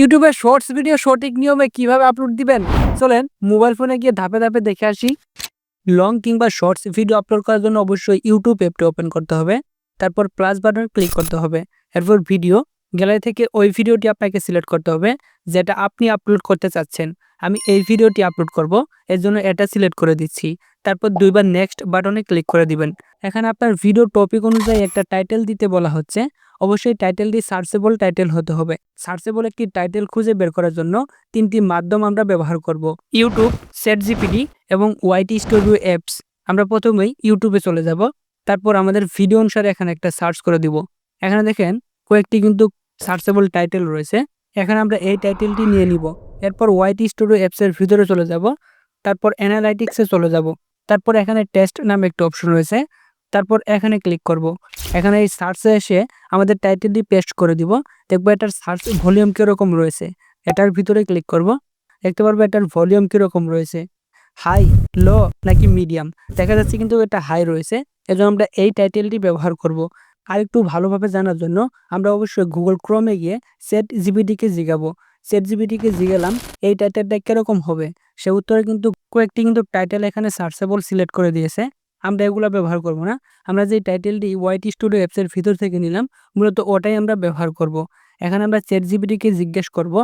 ইউটিউবে shorts video সঠিক নিয়মে কীভাবে আপলোড দিবেন? চলেন মোবাইল ফোনে গিয়ে ধাপে ধাপে দেখে আসি। লং কিংবা শর্টস ভিডিও আপলোড করার জন্য অবশ্যই ইউটিউব অ্যাপটি ওপেন করতে হবে। তারপর প্লাস বাটন ক্লিক করতে হবে। এরপর ভিডিও গ্যালারি থেকে ওই ভিডিওটি আপনাকে সিলেক্ট করতে হবে, যেটা আপনি আপলোড করতে চাচ্ছেন। আমি এই ভিডিওটি আপলোড করব, এর জন্য এটা সিলেক্ট করে দিচ্ছি। তারপর দুইবার নেক্সট বাটনে ক্লিক করে দিবেন। এখানে আপনার ভিডিও টপিক অনুযায়ী একটা টাইটেল দিতে বলা হচ্ছে। অবশ্যই টাইটেলটি সার্চেবল টাইটেল হতে হবে। সার্চেবল একটি টাইটেল খুঁজে বের করার জন্য তিনটি মাধ্যম আমরা ব্যবহার করব। ইউটিউব সেট জিপিটি এবং ওয়াইটি স্টুডিও অ্যাপস আমরা প্রথমেই ইউটিউবে চলে যাব। তারপর আমাদের ভিডিও অনুসারে এখানে একটা সার্চ করে দিব। এখানে দেখেন, কয়েকটি কিন্তু সার্চেবল টাইটেল রয়েছে। এখানে আমরা এই টাইটেলটি নিয়ে নিব। এরপর ওয়াইটি স্টুডিও অ্যাপসের ভিতরে চলে যাব। তারপর অ্যানালাইটিক্সে চলে যাব। তারপর এখানে টেস্ট নামে একটা অপশন রয়েছে। তারপর এখানে ক্লিক করব। এখানে এই সার্চে এসে আমাদের টাইটেলটি পেস্ট করে দিব। দেখব এটার সার্চ ভলিউম কীরকম রয়েছে। এটার ভিতরে ক্লিক করব। দেখতে পারব এটার ভলিউম কীরকম রয়েছে। হাই লো নাকি মিডিয়াম দেখা যাচ্ছে কিন্তু এটা হাই রয়েছে। এজন্য আমরা এই টাইটেলটি ব্যবহার করব। আর একটু ভালোভাবে জানার জন্য আমরা অবশ্যই গুগল ক্রোমে গিয়ে সেট জিবিটিকে জিগাবো। সেট জিবিটিকে জিগেলাম, এই টাইটেলটা কীরকম হবে? সে উত্তরে কিন্তু কয়েকটি কিন্তু টাইটেল এখানে সার্চেবল সিলেক্ট করে দিয়েছে। আমরা এগুলো ব্যবহার করব না। আমরা যে টাইটেলটি ওয়াইটি স্টুডিও অ্যাপসের ভিতর থেকে নিলাম, মূলত ওটাই আমরা ব্যবহার করব। এখানে আমরা চ্যাট জিবিটিকে জিজ্ঞেস করব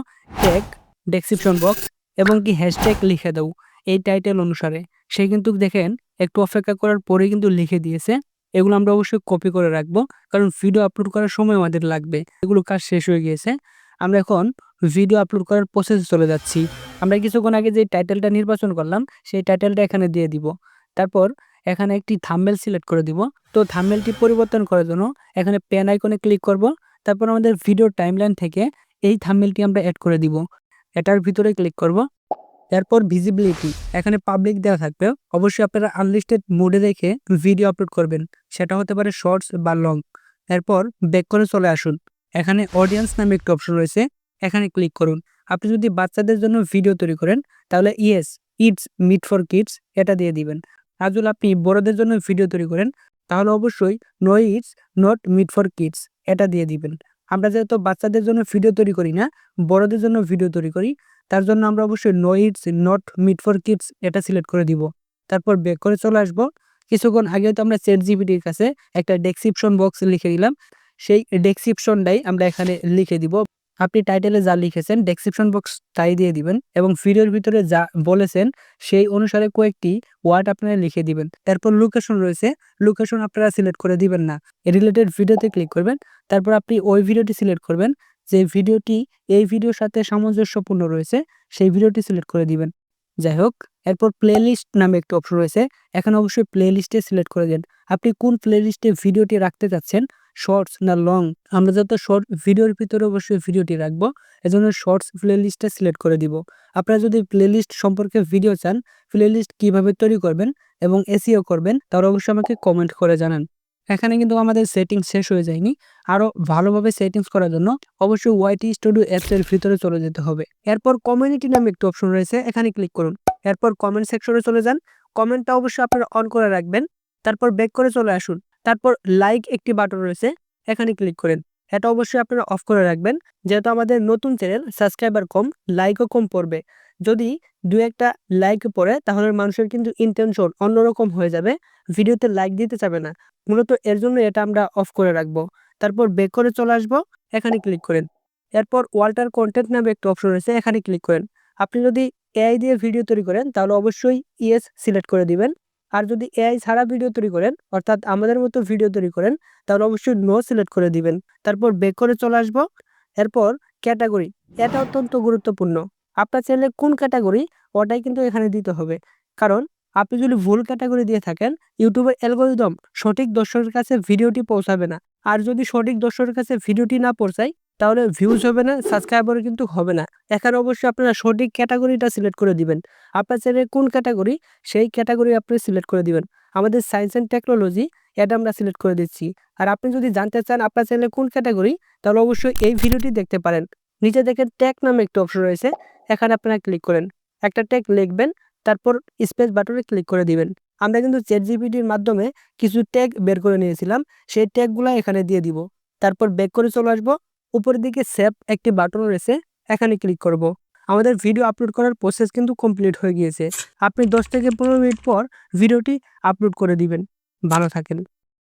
ট্যাগ ডেসক্রিপশন বক্স এবং কি হ্যাশট্যাগ লিখে দাও এই টাইটেল অনুসারে। সে কিন্তু দেখেন, একটু অপেক্ষা করার পরে কিন্তু লিখে দিয়েছে। এগুলো আমরা অবশ্যই কপি করে রাখব, কারণ ভিডিও আপলোড করার সময় আমাদের লাগবে। এগুলো কাজ শেষ হয়ে গিয়েছে। আমরা এখন ভিডিও আপলোড করার প্রসেসে চলে যাচ্ছি। আমরা কিছুক্ষণ আগে যে টাইটেলটা নির্বাচন করলাম, সেই টাইটেলটা এখানে দিয়ে দিব। তারপর এখানে একটি থাম্বেল সিলেক্ট করে দিব। তো থাম্বেলটি পরিবর্তন করার জন্য এখানে পেন আইকনে ক্লিক করব। তারপর আমাদের ভিডিও টাইমলাইন থেকে এই থাম্বেলটি আমরা অ্যাড করে দিব। এটার ভিতরে ক্লিক করব। এরপর ভিজিবিলিটি এখানে পাবলিক দেওয়া থাকবে। অবশ্যই আপনারা আনলিস্টেড মোডে রেখে ভিডিও আপলোড করবেন। সেটা হতে পারে শর্টস বা লং এরপর ব্যাক করে চলে আসুন। এখানে অডিয়েন্স নামে একটি অপশন রয়েছে। এখানে ক্লিক করুন। আপনি যদি বাচ্চাদের জন্য ভিডিও তৈরি করেন, তাহলে yes it's meant for kids এটা দিয়ে দিবেন। আর যদি আপনি বড়দের জন্য ভিডিও তৈরি করেন, তাহলে অবশ্যই no it's not meant for kids এটা দিয়ে দিবেন। আমরা যেহেতু বাচ্চাদের জন্য ভিডিও তৈরি করি না, বড়দের জন্য ভিডিও তৈরি করি, তার জন্য আমরা অবশ্যই no it's not meant for kids এটা সিলেক্ট করে দিব। তারপর ব্যাক করে চলে আসব। কিছুক্ষণ আগে তো আমরা চেট জিবিটির কাছে একটা ডেসক্রিপশন বক্স লিখে দিলাম, সেই ডেসক্রিপশনটাই আমরা এখানে লিখে দিব। আপনি টাইটেলে যা লিখেছেন ডেসক্রিপশন বক্স তাই দিয়ে দিবেন এবং ভিডিওর ভিতরে যা বলেছেন, সেই অনুসারে কয়েকটি ওয়ার্ড আপনারা লিখে দিবেন। তারপর লোকেশন রয়েছে। লোকেশন আপনারা সিলেক্ট করে দিবেন না। রিলেটেড ভিডিওতে ক্লিক করবেন। তারপর আপনি ওই ভিডিওটি সিলেক্ট করবেন। যে ভিডিওটি এই ভিডিওর সাথে সামঞ্জস্যপূর্ণ রয়েছে, সেই ভিডিওটি সিলেক্ট করে দিবেন। যাই হোক, এরপর প্লেলিস্ট নামে একটি অপশন রয়েছে। এখানে অবশ্যই প্লেলিস্টে সিলেক্ট করে দেন। আপনি কোন প্লেলিস্টে ভিডিওটি রাখতে চাচ্ছেন শর্টস না লং আমরা যত শর্ট ভিডিওর ভিতরে অবশ্যই ভিডিওটি রাখব, এজন্য শর্টস প্লেলিস্টটা সিলেক্ট করে দিব। আপনারা যদি প্লেলিস্ট সম্পর্কে ভিডিও চান প্লেলিস্ট কীভাবে তৈরি করবেন এবং এসিও করবেন তাহলে অবশ্যই আমাকে কমেন্ট করে জানান। এখানে কিন্তু আমাদের সেটিংস শেষ হয়ে যায়নি। আরও ভালোভাবে সেটিংস করার জন্য অবশ্যই ওয়াইটি স্টুডিও অ্যাপসের ভিতরে চলে যেতে হবে। এরপর কমিউনিটি নামে একটি অপশন রয়েছে, এখানে ক্লিক করুন। এরপর কমেন্ট সেকশনে চলে যান। কমেন্টটা অবশ্যই আপনারা অন করে রাখবেন। তারপর ব্যাক করে চলে আসুন। তারপর লাইক একটি বাটন রয়েছে, এখানে ক্লিক করেন। এটা অবশ্যই আপনারা অফ করে রাখবেন, যেহেতু আমাদের নতুন চ্যানেল সাবস্ক্রাইবার কম লাইকও কম পড়বে। যদি দু একটা লাইক পড়ে, তাহলে মানুষের কিন্তু ইন্টেনশন অন্যরকম হয়ে যাবে, ভিডিওতে লাইক দিতে চাবে না। মূলত এর জন্য এটা আমরা অফ করে রাখব। তারপর বেক করে চলে আসব, এখানে ক্লিক করেন। এরপর ওয়াল্টার কন্টেন্ট নামে একটা অপশন রয়েছে, এখানে ক্লিক করেন। আপনি যদি এআই দিয়ে ভিডিও তৈরি করেন, তাহলে অবশ্যই ইয়েস সিলেক্ট করে দিবেন। আর যদি এআই ছাড়া ভিডিও তৈরি করেন, অর্থাৎ আমাদের মতো ভিডিও তৈরি করেন, তাহলে অবশ্যই নো সিলেক্ট করে দিবেন। তারপর বেক করে চলে আসব। এরপর ক্যাটাগরি এটা অত্যন্ত গুরুত্বপূর্ণ। আপনার চ্যানেলে কোন ক্যাটাগরি ওটাই কিন্তু এখানে দিতে হবে। কারণ আপনি যদি ভুল ক্যাটাগরি দিয়ে থাকেন ইউটিউবের অ্যালগোরিদম সঠিক দর্শকের কাছে ভিডিওটি পৌঁছাবে না। আর যদি সঠিক দর্শকের কাছে ভিডিওটি না পৌঁছায় তাহলে ভিউজ হবে না সাবস্ক্রাইবার কিন্তু হবে না। এখানে অবশ্যই আপনারা সঠিক ক্যাটাগরিটা সিলেক্ট করে দিবেন। আপনার চ্যানেলে কোন ক্যাটাগরি সেই ক্যাটাগরি আপনি সিলেক্ট করে দিবেন। আমাদের সায়েন্স অ্যান্ড টেকনোলজি এটা আমরা সিলেক্ট করে দিচ্ছি। আর আপনি যদি জানতে চান আপনার চ্যানেলে কোন ক্যাটাগরি তাহলে অবশ্যই এই ভিডিওটি দেখতে পারেন। নিচে দেখেন ট্যাগ নামে একটি অপশন রয়েছে। এখানে আপনারা ক্লিক করেন। একটা ট্যাগ লিখবেন, তারপর স্পেস বাটনে ক্লিক করে দিবেন। আমরা কিন্তু চ্যাট জিপিটির মাধ্যমে কিছু ট্যাগ বের করে নিয়েছিলাম। সেই ট্যাগগুলো এখানে দিয়ে দিব। তারপর ব্যাক করে চলে আসব। উপরের দিকে সেভ একটি বাটন রয়েছে, এখানে ক্লিক করব। আমাদের ভিডিও আপলোড করার প্রসেস কিন্তু কমপ্লিট হয়ে গিয়েছে। আপনি দশ থেকে পনেরো মিনিট পর ভিডিওটি আপলোড করে দিবেন। ভালো থাকেন।